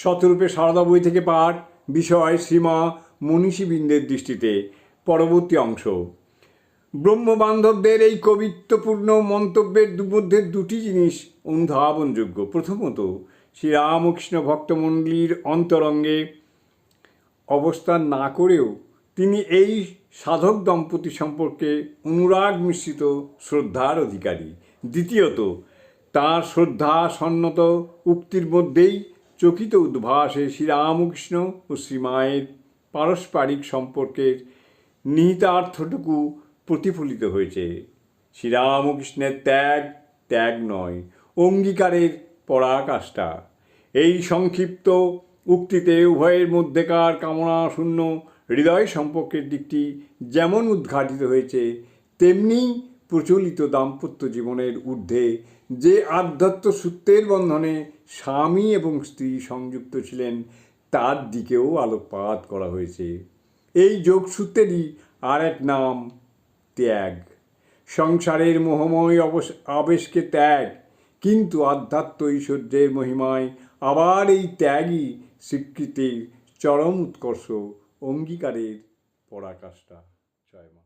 শতরূপে সারদা বই থেকে পাঠ বিষয় সীমা মনীষীবৃন্দের দৃষ্টিতে। পরবর্তী অংশ। ব্রহ্মবান্ধবদের এই কবিত্বপূর্ণ মন্তব্যের মধ্যে দুটি জিনিস অনুধাবনযোগ্য। প্রথমত, শ্রীরামকৃষ্ণ ভক্তমণ্ডলীর অন্তরঙ্গে অবস্থান না করেও তিনি এই সাধক দম্পতি সম্পর্কে অনুরাগ মিশ্রিত শ্রদ্ধার অধিকারী। দ্বিতীয়ত, তাঁর শ্রদ্ধা সন্নত উক্তির মধ্যেই চকিত উদ্ভাসে শ্রীরামকৃষ্ণ ও শ্রীমায়ের পারস্পরিক সম্পর্কের নিহিতার্থটুকু প্রতিফলিত হয়েছে। শ্রীরামকৃষ্ণের ত্যাগ ত্যাগ নয়, অঙ্গীকারের পরাকাষ্ঠা। এই সংক্ষিপ্ত উক্তিতে উভয়ের মধ্যেকার কামনা শূন্য হৃদয় সম্পর্কের দিকটি যেমন উদ্ঘাটিত হয়েছে, তেমনি প্রচলিত দাম্পত্য জীবনের ঊর্ধ্বে যে আধ্যাত্ম সূত্রের বন্ধনে স্বামী এবং স্ত্রী সংযুক্ত ছিলেন, তার দিকেও আলোকপাত করা হয়েছে। এই যোগসূত্রেরই আর এক নাম ত্যাগ। সংসারের মোহময় আবেশকে ত্যাগ, কিন্তু আধ্যাত্ম ঐশ্বর্যের মহিমায় আবার এই ত্যাগই স্বীকৃতির চরম উৎকর্ষ অঙ্গীকারের পরাকাষ্ঠা। জয় মা।